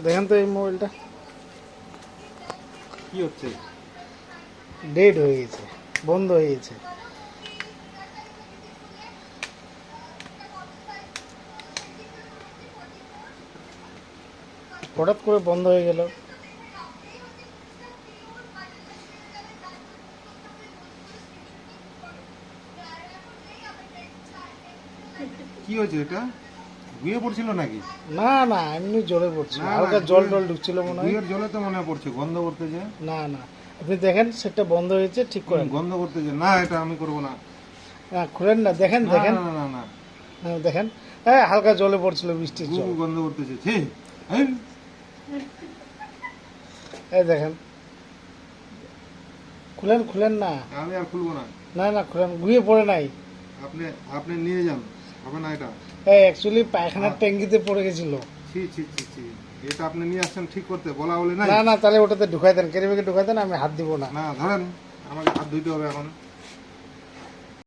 দেখেন তো এই মোবাইলটা কি হচ্ছে ডেড হয়ে গেছে বন্ধ হয়ে গেছে হঠাৎ করে বন্ধ হয়ে গেল কি হয়েছে এটা গুয়ে পড়ছিল নাকি? না না এমনি জলে পড়ছিল। হালকা জল টল ঢুকছিল মনে হয়। গুয়ের জলে তো মনে পড়ছে গন্ধ করতে যে না না। আপনি দেখেন সেটা বন্ধ হয়েছে ঠিক করেন। গন্ধ করতে যে না এটা আমি করব না। না খুলেন না দেখেন দেখেন। না না না। দেখেন। হ্যাঁ হালকা জলে পড়ছিল বৃষ্টির জল। গন্ধ করতেছে। ছি এই। দেখেন। খুলেন খুলেন না। আমি আর খুলবো না। না না খুলেন ঘুরিয়ে পড়ে নাই। আপনি আপনি নিয়ে যান। হবে না এটা? হ্যাঁ অ্যাকচুয়ালি পায়খানার ট্যাঙ্কিতে পড়ে গেছিল। ছি ছি ছি ছি। এটা আপনি নিয়ে আসছেন ঠিক করতে বলা বলে না না তাহলে ওটাতে ঢুকাই দেন কেরিবেকে ঢুকাই দেন আমি হাত দিব না। না ধরেন আমাকে হাত ধুইতে হবে এখন।